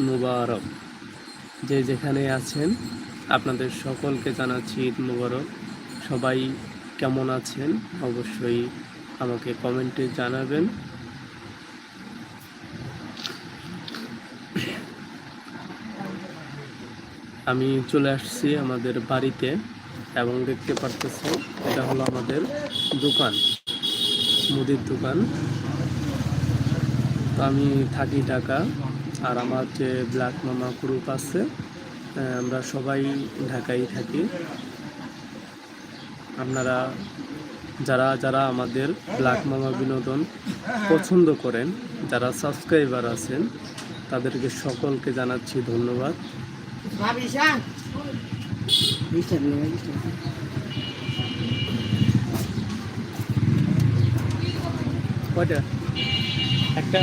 মুবারক। যে যেখানে আছেন, আপনাদের সকলকে জানাচ্ছি ঈদ মুবারক। সবাই কেমন আছেন, অবশ্যই আমাকে কমেন্টে জানাবেন। আমি চলে আসছি আমাদের বাড়িতে এবং দেখতে পারতেছি এটা হলো আমাদের দোকান, মুদির দোকান। তো আমি থাকি ঢাকা। আর আমার যে ব্ল্যাক মামা গ্রুপ আছে আমরা সবাই ঢাকায় থাকি। আপনারা, যারা যারা আমাদের ব্ল্যাক মামা বিনোদন পছন্দ করেন, যারা সাবস্ক্রাইবার আছেন, তাদেরকে সকলকে জানাচ্ছি ধন্যবাদ. কয়টা? একটা।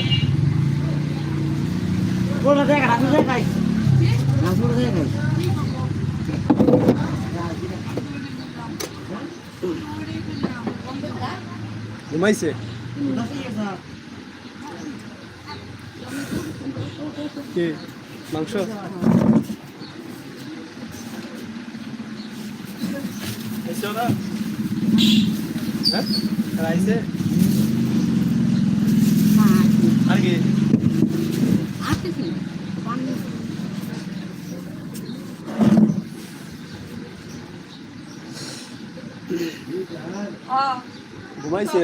Langsung deh guys. Langsung deh guys. ঘুমাইছে কি মাংস হ্যাঁ আর কি ঘুমাইছে?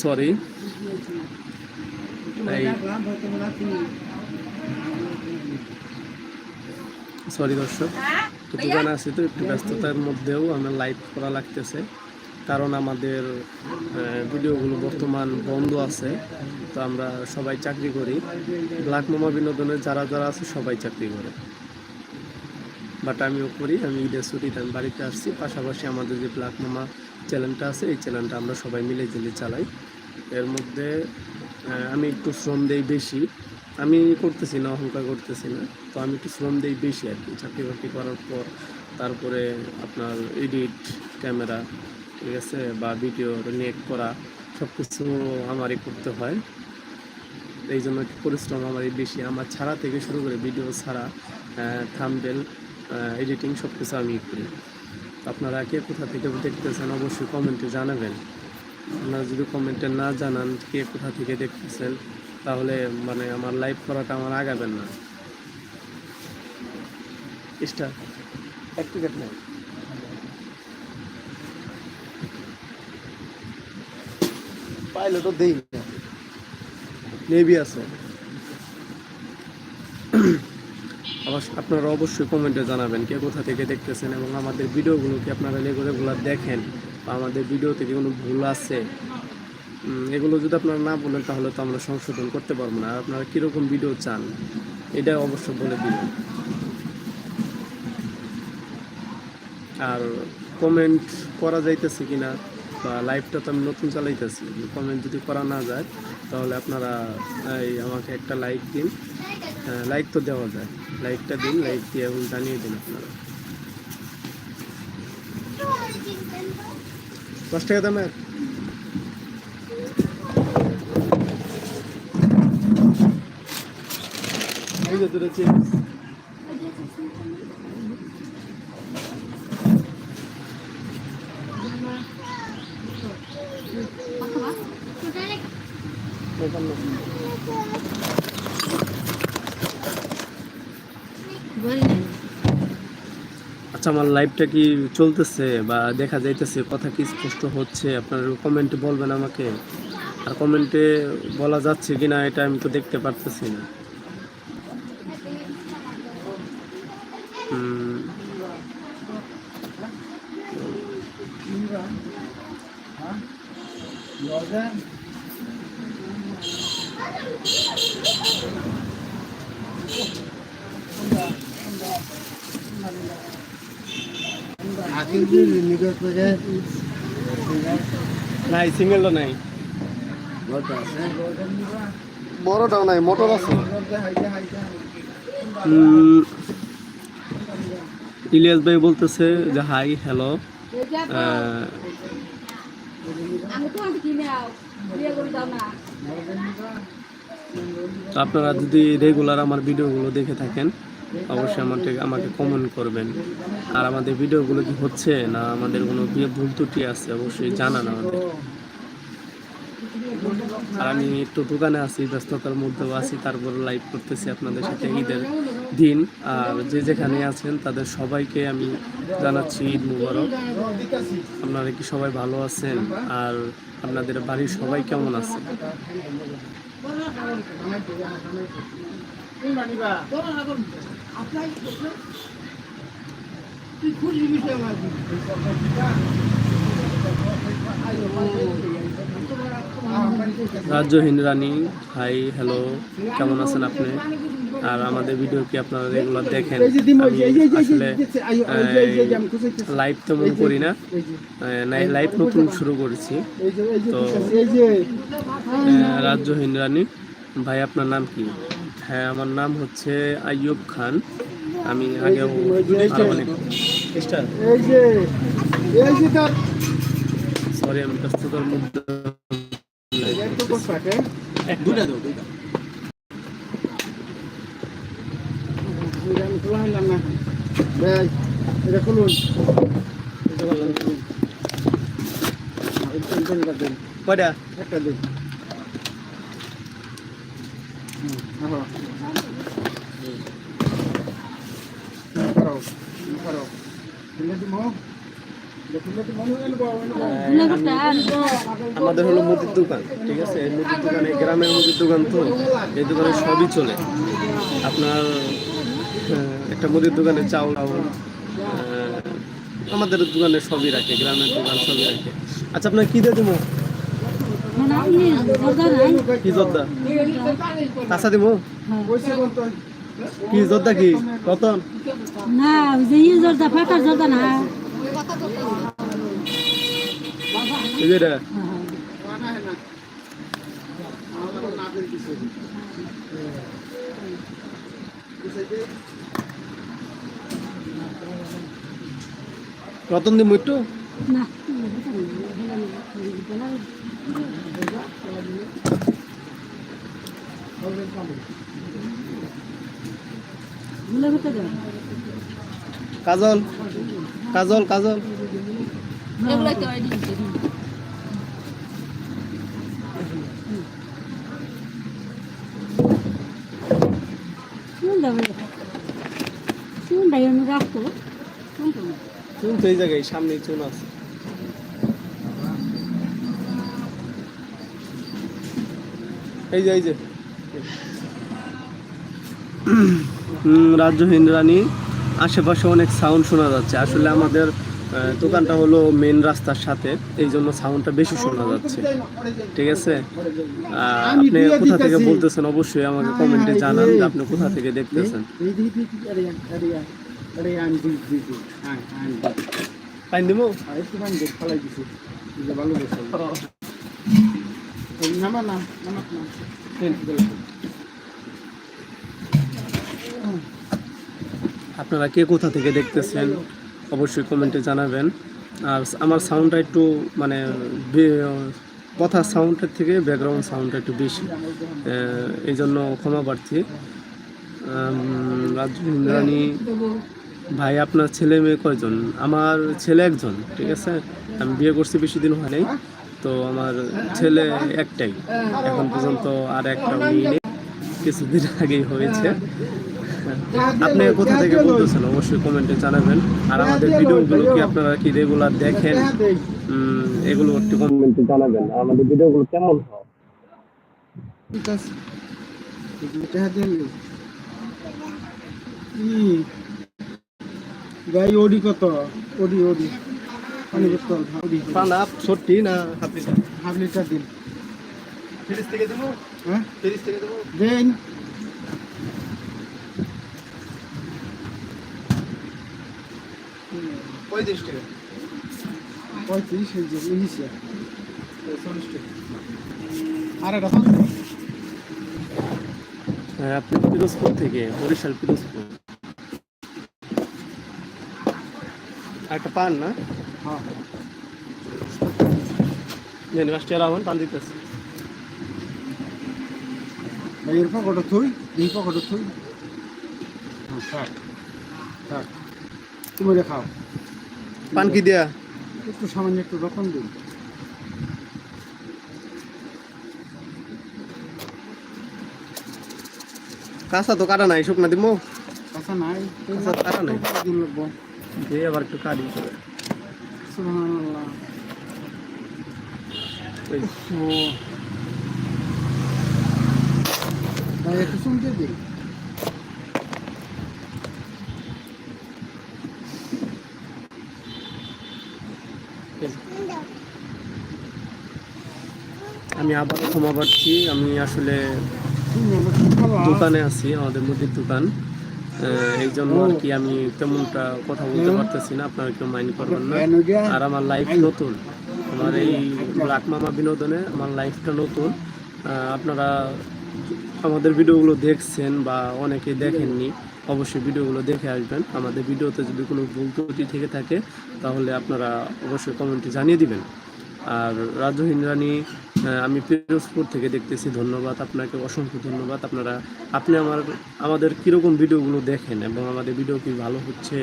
সরি সরি দর্শক। তো দোকানে আছি তো একটু ব্যস্ততার মধ্যেও আমার লাইভ করা লাগতেছে। কারণ আমাদের ভিডিওগুলো বর্তমান বন্ধ আছে। তো আমরা সবাই চাকরি করি। ব্ল্যাক মামা বিনোদনে যারা যারা আছে সবাই চাকরি করে। বাট আমিও করি, আমি ঈদের ছুটিতে আমি বাড়িতে আসছি। পাশাপাশি আমাদের যে ব্ল্যাক মামা চ্যানেলটা আছে, এই চ্যানেলটা আমরা সবাই মিলে জেলে চালাই। এর মধ্যে আমি একটু শ্রম দেই বেশি। আমি করতেছি না, অহংকার করতেছি না। তো আমি একটু শ্রম দেই বেশি আর কি। চাকরি বাকরি করার পর, তারপরে আপনার এডিট ক্যামেরা ঠিক আছে, বা ভিডিও নেট করা সব কিছু আমারই করতে হয়। এই জন্য পরিশ্রম আমারই বেশি। আমার ছাড়া থেকে শুরু করে ভিডিও ছাড়া থামবেল এডিটিং সব কিছু আমি করি। আপনারা কে কোথা থেকে দেখতেছেন অবশ্যই কমেন্টে জানাবেন। আপনারা যদি কমেন্টে না জানান কে কোথা থেকে দেখতেছেন, তাহলে মানে আমার লাইভ করাটা আমার আগাবেন না। ইস্টা এক টিকেট নাই পাইলে তো দেই নেভি আছে। আপনারা অবশ্যই কমেন্টে জানাবেন কে কোথা থেকে দেখতেছেন এবং আমাদের ভিডিওগুলো কি আপনারা রেগুলার দেখেন বা আমাদের ভিডিওতে থেকে কোনো ভুল আছে? এগুলো যদি আপনারা না বলেন তাহলে তো আমরা সংশোধন করতে পারব না। আর আপনারা কীরকম ভিডিও চান, এটা অবশ্য বলে দিবেন আর কমেন্ট করা যাইতেছে কিনা বা লাইভটা তো আমি নতুন চালাইতেছি কমেন্ট যদি করা না যায়, তাহলে আপনারা, এই আমাকে একটা লাইক দিন। লাইক তো দেওয়া যায়। লাইকটা দিন লাইক দিয়ে এবং জানিয়ে দিন আপনারা। দশ টাকা দামের? এই যে আচ্ছা আমার লাইভটা কি চলতেছে বা দেখা যাইতেছে, কথা কি স্পষ্ট হচ্ছে? আপনার কমেন্টে বলবেন আমাকে। আর কমেন্টে বলা যাচ্ছে কিনা, এটা আমি তো দেখতে পারতেছি না। নাই সিঙ্গেলটা নাই. বড়টাও নাই মোটর আছে। ইলিয়াস ভাই বলতেছে যে হাই হ্যালো আপনারা যদি রেগুলার আমার ভিডিওগুলো দেখে থাকেন অবশ্যই আমাকে আমাকে কমেন্ট করবেন। আর আমাদের ভিডিওগুলো কি হচ্ছে না আমাদের কোনো ভুল ত্রুটি আছে অবশ্যই জানান আমাদের। আর আমি একটু দোকানে আছি, ব্যস্ততার মধ্যেও আছি, তারপর লাইভ করতেছি আপনাদের সাথে ঈদের দিন। আর যে যেখানে আছেন তাদের সবাইকে আমি জানাচ্ছি ঈদ মুবারক। আপনারা কি সবাই ভালো আছেন? আর আপনাদের বাড়ির সবাই কেমন আছে? রাজ্যহীন রানী হাই হ্যালো কেমন আছেন আপনি আর আমাদের ভিডিও কি আপনারা রেগুলার দেখেন আসলে লাইভ তেমন করি না লাইভ নতুন শুরু করেছি তো রাজ্যহীন রানী ভাই আপনার নাম কি হ্যাঁ আমার নাম হচ্ছে আইয়ুব খান। আমি আগেও সরি আমি ব্যস্ততার মধ্যে এটা খুলুন। কয়টা? একটা দিন। আমাদের হলো মুদির দোকান, ঠিক আছে? মুদির দোকানে গ্রামের মুদির দোকান তো, এই দোকানে সবই চলে। আপনার একটা মুদির দোকানে চাউল টাউল আমাদের দোকানে সবই রাখে, গ্রামের দোকান সবই রাখে। আচ্ছা আপনার কী দেবো মানে আপনি দরকার নাই কি জর্দা কাঁচা দেবো কি জর্দা কি? রতন? না যে ইয়ে জর্দা ফাঁকার জর্দা না। এটা। রতন দিব একটু? না ভুলে করতে দেব কাজল কাজল কাজল। চুন তো জায়গায় সামনে চুন আছে। এই যে এই যে। হুম, রাজ্যহীন রানী আশেপাশে অনেক সাউন্ড শোনা যাচ্ছে। আসলে আমাদের দোকানটা হলো মেন রাস্তার সাথে এই জন্য সাউন্ডটা বেশি শোনা যাচ্ছে। ঠিক আছে? আপনি কোথা থেকে বলতেছেন অবশ্যই আমাকে কমেন্টে জানান যে আপনি কোথা থেকে দেখতেছেন। পাইন দিব? আপনারা কে কোথা থেকে দেখতেছেন, অবশ্যই কমেন্টে জানাবেন। আর আমার সাউন্ডটা একটু মানে কথা সাউন্ডের থেকে ব্যাকগ্রাউন্ড সাউন্ডটা একটু বেশি। এই জন্য ক্ষমা প্রার্থী। রাজনী ভাই, আপনার ছেলে মেয়ে কয়জন? আমার ছেলে একজন, ঠিক আছে? আমি বিয়ে করছি বেশি দিন হয় নাই, তো আমার ছেলে একটাই। এখন পর্যন্ত আর একটা মেয়ে নেই। কিছুদিন আগেই হয়েছে। আপনি কোথা থেকে বলতেছেন? অবশ্যই কমেন্টে জানাবেন। আর আমাদের ভিডিওগুলো কি আপনারা কি রেগুলার দেখেন? এগুলো একটু কমেন্টে জানাবেন। আর আমাদের ভিডিওগুলো কেমন হয়? গাই ওডি কত? ওডি ওডি পানি বোতল ওডি পানা সত্যি না হাফ লিটার? হাফ লিটার দিন। তিরিশ থেকে দেবো। হ্যাঁ? তিরিশ থেকে দেবো। দেন। পঁয়ত্রিশ টাকা। পঁয়ত্রিশ ইলিশে চল্লিশ টাকা আর একটা হ্যাঁ আপনি পিরোজপুর থেকে বরিশাল পিরোজপুর। একটা পান না? হ্যাঁ। পাঁচটা রাখুন পান দিতেছে। এর পকেটে থুই এই পকেটে থুই। হ্যাঁ থাক থাক তুমি এটা খাও। পান কি দেয়া? একটু সামান্য একটু রকম দিন। কাঁচা তো কাটা নাই শুকনা দিমো? কাঁচা নাই। কাঁচা কাটা নাই? দিন লাগবো। দিয়ে আবার একটু কাটি। সুবহানাল্লাহ। ওই। ও। ভাই একটু শুনতে দিন আমি আবার ক্ষমা পাচ্ছি। আমি আসলে? দোকানে আছি আমাদের মুদির দোকান। এই জন্য আর কি আমি তেমনটা কথা বলতে পারতেছি না আপনারা কেউ মাইন্ড করবেন না। আর আমার লাইফ নতুন। আমার এই ব্ল্যাক মামা বিনোদনে আমার লাইফটা নতুন। আপনারা আমাদের ভিডিওগুলো দেখছেন বা অনেকে দেখেননি অবশ্যই ভিডিওগুলো দেখে আসবেন। আমাদের ভিডিওতে যদি কোনো ভুল ত্রুটি থেকে থাকে তাহলে আপনারা অবশ্যই কমেন্টে জানিয়ে দিবেন। আর রাজহীন রানী আমি পিরোজপুর থেকে দেখতেছি। ধন্যবাদ আপনাকে, অসংখ্য ধন্যবাদ। আপনারা, আপনি আমার, আমাদের কীরকম ভিডিওগুলো দেখেন এবং আমাদের ভিডিও কি ভালো হচ্ছে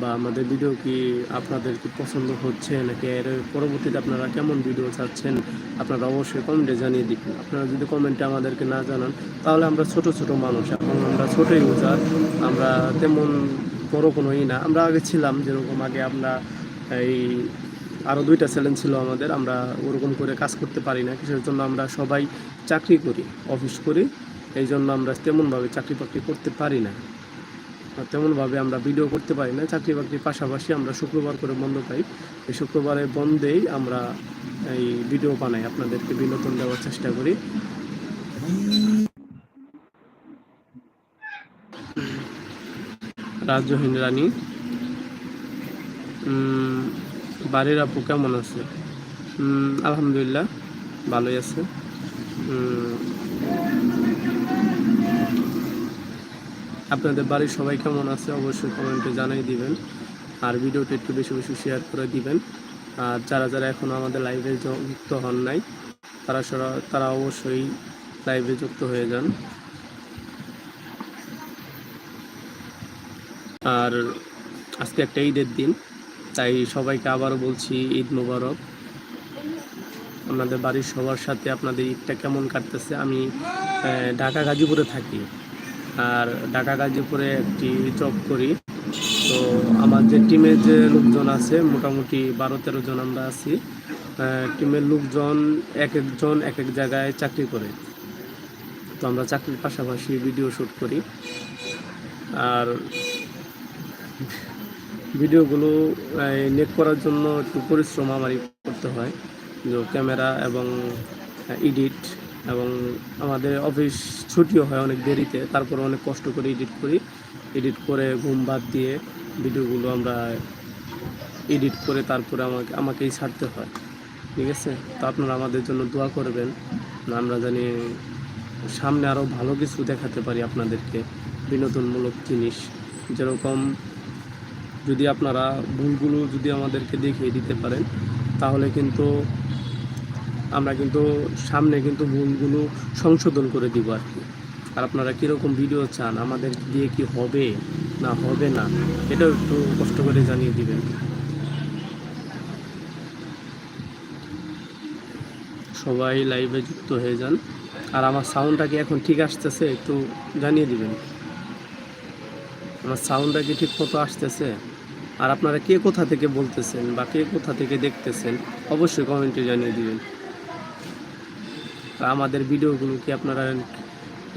বা আমাদের ভিডিও কি আপনাদের কি পছন্দ হচ্ছে নাকি এর পরবর্তীতে আপনারা কেমন ভিডিও চাচ্ছেন, আপনারা অবশ্যই কমেন্টে জানিয়ে দিবেন আপনারা যদি কমেন্টে আমাদেরকে না জানান, তাহলে আমরা ছোট ছোট মানুষ। এখন আমরা ছোট ইউজার আমরা তেমন বড় কোনো ই না। আমরা আগে ছিলাম যেরকম আগে আমরা এই আরও দুইটা চ্যালেঞ্জ ছিল আমাদের, আমরা ওরকম করে কাজ করতে পারি না। কিসের জন্য আমরা সবাই চাকরি করি, অফিস করি, এই জন্য আমরা তেমনভাবে চাকরি বাকরি করতে পারি না। তেমনভাবে আমরা ভিডিও করতে পারি না, চাকরি বাকরির পাশাপাশি আমরা শুক্রবার করে বন্ধ পাই। এই শুক্রবারে বন্ধেই আমরা এই ভিডিও বানাই, আপনাদেরকে বিনোদন দেওয়ার চেষ্টা করি। রাজ্যহীন রানী। বাড়ির আপু কেমন আছে? আলহামদুলিল্লাহ, ভালোই আছে। আপনাদের বাড়ির সবাই কেমন আছে অবশ্যই কমেন্টে জানাই দিবেন। আর ভিডিওটি একটু বেশি বেশি শেয়ার করে দিবেন। আর যারা যারা এখনও আমাদের লাইভে যুক্ত হন নাই, তারা তারা অবশ্যই লাইভে যুক্ত হয়ে যান। আর আজকে একটা ঈদের দিন। তাই সবাইকে আবারও বলছি ঈদ মুবারক। আপনাদের বাড়ির সবার সাথে আপনাদের ঈদটা কেমন কাটতেছে? আমি ঢাকা গাজীপুরে থাকি। আর ঢাকা গাজীপুরে একটি জব করি। তো আমার যে টিমের যে লোকজন আছে, মোটামুটি বারো তেরো জন আমরা আছি টিমের লোকজন এক একজন এক এক জায়গায় চাকরি করে। তো আমরা চাকরির পাশাপাশি ভিডিও শ্যুট করি। আর ভিডিওগুলো নেট করার জন্য একটু পরিশ্রম আমারই করতে হয়। যে ক্যামেরা এবং এডিট এবং আমাদের অফিস ছুটিও হয় অনেক দেরিতে, তারপরে অনেক কষ্ট করে এডিট করি। এডিট করে ঘুম বাদ দিয়ে ভিডিওগুলো আমরা এডিট করে তারপরে আমাকে, আমাকেই ছাড়তে হয়। ঠিক আছে? তো আপনারা আমাদের জন্য দোয়া করবেন। আমরা জানি সামনে আরও ভালো কিছু দেখাতে পারি আপনাদেরকে। বিনোদনমূলক জিনিস। যেরকম যদি আপনারা ভুলগুলো যদি আমাদেরকে দেখিয়ে দিতে পারেন, তাহলে কিন্তু আমরা কিন্তু সামনে কিন্তু ভুলগুলো সংশোধন করে দিব আর কি। আর আপনারা কীরকম ভিডিও চান, আমাদের দিয়ে কি হবে, না হবে না, এটাও একটু কষ্ট করে জানিয়ে দিবেন। সবাই লাইভে যুক্ত হয়ে যান। আর আমার সাউন্ডটা কি এখন ঠিক আসতেছে, একটু জানিয়ে দিবেন। আমার সাউন্ডটা কি ঠিক মতো আসতেছে? আর আপনারা কে কোথা থেকে বলতেছেন বা কে কোথা থেকে দেখতেছেন, অবশ্যই কমেন্টে জানিয়ে দিবেন। আমাদের ভিডিওগুলো কি আপনারা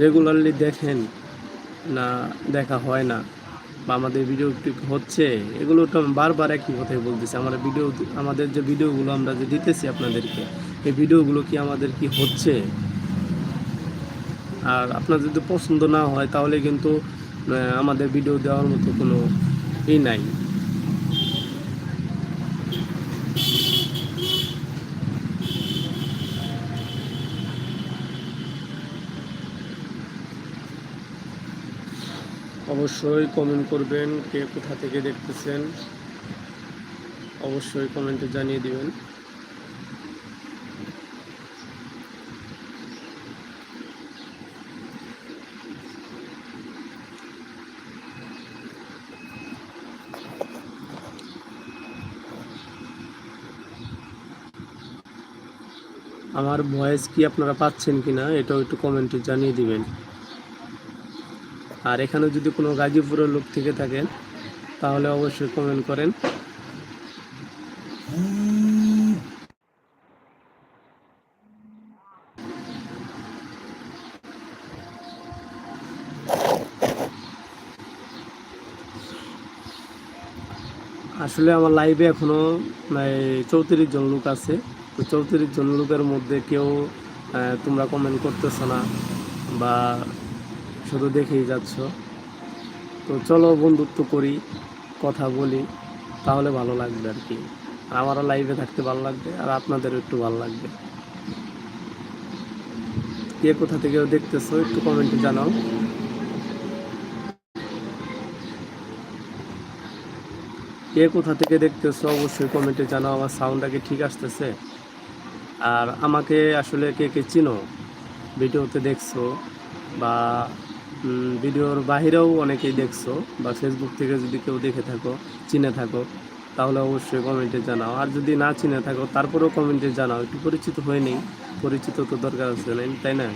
রেগুলারলি দেখেন না দেখা হয় না? বা আমাদের ভিডিও হচ্ছে? এগুলো তো বারবার একই কথাই বলতেছি। আমার ভিডিও, আমাদের যে ভিডিওগুলো আমরা যে দিতেছি আপনাদেরকে, এই ভিডিওগুলো কি আমাদের কি হচ্ছে? আর আপনার যদি পছন্দ না হয় তাহলে কিন্তু আমাদের ভিডিও দেওয়ার মতো কোনো ই নাই। অবশ্যই কমেন্ট করবেন, কে কোথা থেকে দেখতেছেন, অবশ্যই কমেন্টে জানিয়ে দিবেন। আমার ভয়েস কি আপনারা পাচ্ছেন কিনা, এটাও একটু কমেন্টে জানিয়ে দিবেন। আর এখানে যদি কোনো গাজীপুরের লোক থেকে থাকেন, তাহলে অবশ্যই কমেন্ট করেন। আসলে আমার লাইভে এখনও চৌত্রিশ জন লোক আছে। তো চৌত্রিশ জন লোকের মধ্যে কেউ তোমরা কমেন্ট করতেছো না বা শুধু দেখেই যাচ্ছ। তো চলো বন্ধুত্ব করি, কথা বলি, তাহলে ভালো লাগবে আর কি। আর আমারও লাইভে থাকতে ভালো লাগবে, আর আপনাদেরও একটু ভালো লাগবে। কে কোথা থেকেও দেখতেছো, একটু কমেন্টে জানাও। কে কোথা থেকে দেখতেছো, অবশ্যই কমেন্টে জানাও, আমার সাউন্ডটা কি ঠিক আসতেছে? আর আমাকে আসলে কে কে চিনো? ভিডিওতে দেখছ বা ভিডিওর বাহিরেও অনেকেই দেখছ বা ফেসবুক থেকে যদি কেউ দেখে থাকো, চিনে থাকো, তাহলে অবশ্যই কমেন্টে জানাও। আর যদি না চিনে থাকো, তারপরেও কমেন্টে জানাও। একটু পরিচিত হয়ে নেই পরিচিত তো দরকার আছে, তাই না?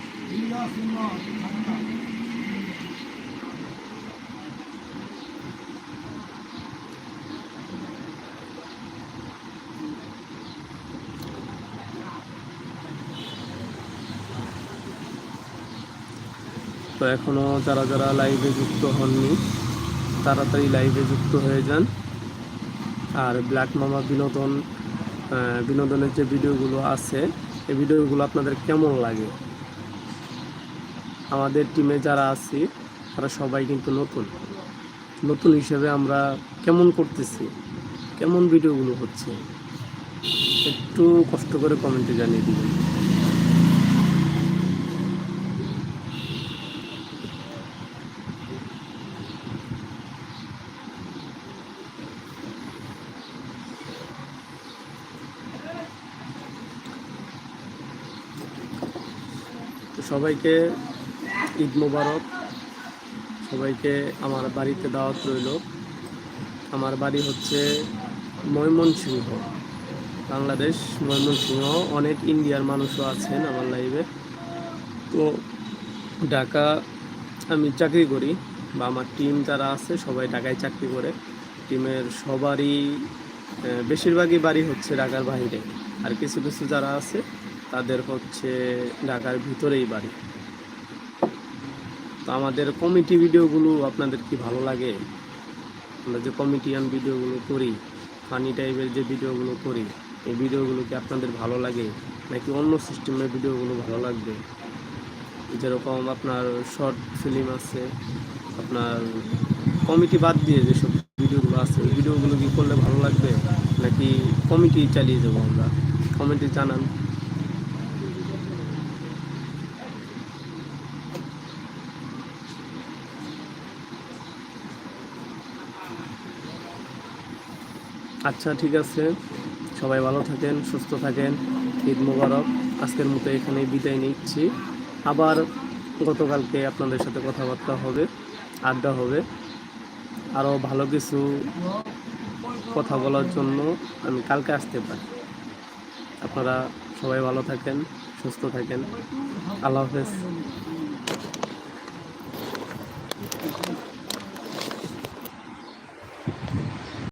তো এখনও যারা যারা লাইভে যুক্ত হননি, তাড়াতাড়ি লাইভে যুক্ত হয়ে যান। আর ব্ল্যাক মামা বিনোদন বিনোদনের যে ভিডিওগুলো আছে, এই ভিডিওগুলো আপনাদের কেমন লাগে? আমাদের টিমে যারা আছি, তারা সবাই কিন্তু নতুন। নতুন হিসেবে আমরা কেমন করতেছি? কেমন ভিডিওগুলো হচ্ছে? একটু কষ্ট করে কমেন্টে জানিয়ে দিবেন। সবাইকে ঈদ মোবারক। সবাইকে আমার বাড়িতে দাওয়াত রইল। আমার বাড়ি হচ্ছে ময়মনসিংহ, বাংলাদেশ। ময়মনসিংহ, অনেক ইন্ডিয়ার মানুষও আছেন আমার লাইভে। তো ঢাকা আমি চাকরি করি বা আমার টিম যারা আছে সবাই ঢাকায় চাকরি করে। টিমের সবারই বেশিরভাগই বাড়ি হচ্ছে ঢাকার বাইরে। আর কিছু কিছু যারা আছে তাদের হচ্ছে ঢাকার ভিতরেই বাড়ি। তো আমাদের কমিটি ভিডিওগুলো আপনাদের কি ভালো লাগে? আমরা যে কমিটিয়ান ভিডিওগুলো করি ফানি টাইপের যে ভিডিওগুলো করি, এই ভিডিওগুলো কি আপনাদের ভালো লাগে? নাকি অন্য সিস্টেমের ভিডিওগুলো ভালো লাগবে? যেরকম আপনার শর্ট ফিল্ম আছে, আপনার কমিটি বাদ দিয়ে যেসব ভিডিওগুলো আছে, ওই ভিডিওগুলো কি করলে ভালো লাগবে? নাকি কমিটি চালিয়ে যাব আমরা? কমেন্টে জানান। আচ্ছা ঠিক আছে। সবাই ভালো থাকেন, সুস্থ থাকেন। ঈদ মোবারক। আজকের মতো এখানেই বিদায় নিচ্ছি। আবার গতকালকে আপনাদের সাথে কথাবার্তা হবে, আড্ডা হবে। আরও ভালো কিছু কথা বলার জন্য আমি কালকে আসতে পারি। আপনারা সবাই ভালো থাকেন, সুস্থ থাকেন। আল্লাহ হাফেজ।